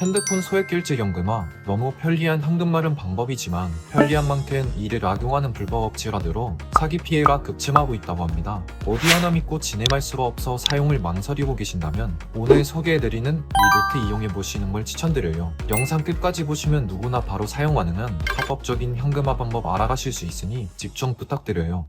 핸드폰 소액결제 연금화 너무 편리한 현금마련 방법이지만 편리한 만큼 이를 악용하는 불법 업체가 늘어 사기 피해가 급증하고 있다고 합니다. 어디 하나 믿고 진행할 수가 없어 사용을 망설이고 계신다면 오늘 소개해드리는 이 노트 이용해 보시는 걸 추천드려요. 영상 끝까지 보시면 누구나 바로 사용 가능한 합법적인 현금화 방법 알아가실 수 있으니 집중 부탁드려요.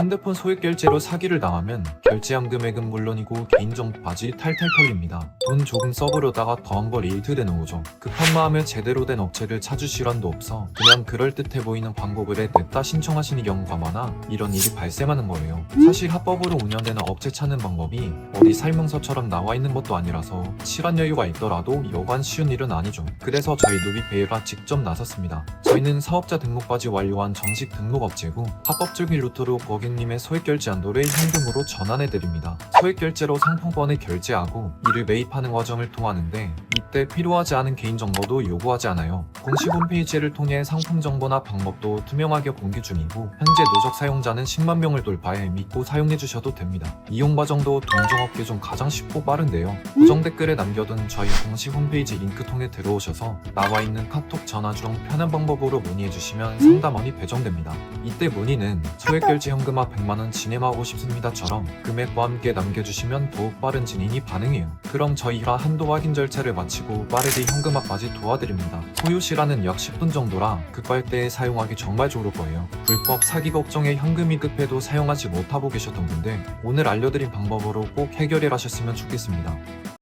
핸드폰 소액 결제로 사기를 당하면 결제한 금액은 물론이고 개인정보까지 탈탈 털립니다. 돈 조금 써보려다가 더한 걸 일트되는 거죠. 급한 마음에 제대로 된 업체를 찾을 시간도 없어 그냥 그럴듯해 보이는 광고글에 냈다 신청하시는 경우가 많아 이런 일이 발생하는 거예요. 사실 합법으로 운영되는 업체 찾는 방법이 어디 설명서처럼 나와 있는 것도 아니라서 시간 여유가 있더라도 여간 쉬운 일은 아니죠. 그래서 저희 누비페이가 직접 나섰습니다. 저희는 사업자 등록까지 완료한 정식 등록 업체고 합법적인 루트로 고객님의 소액 결제 한도를 현금으로 전환해드립니다. 소액 결제로 상품권을 결제하고 이를 매입하는 과정을 통하는데 이때 필요하지 않은 개인정보도 요구하지 않아요. 공식 홈페이지를 통해 상품 정보나 방법도 투명하게 공개 중이고 현재 누적 사용자는 10만 명을 돌파해 믿고 사용해 주셔도 됩니다. 이용 과정도 동종업계 중 가장 쉽고 빠른데요. 고정 댓글에 남겨둔 저희 공식 홈페이지 링크 통해 들어오셔서 나와 있는 카톡 전화 중 편한 방법으로 문의해 주시면 상담원이 배정됩니다. 이때 문의는 소액결제 현금화 100만 원 진행하고 싶습니다처럼 금액과 함께 남겨주시면 더욱 빠른 진행이 가능해요. 그럼 저희가 한도 확인 절차를 마치고 빠르게 현금화까지 도와드립니다. 소요 시간은 약 10분 정도라 급할 때 사용하기 정말 좋을 거예요. 불법 사기 걱정에 현금이 급해도 사용하지 못하고 계셨던 분들 오늘 알려드린 방법으로 꼭 해결해 가셨으면 좋겠습니다.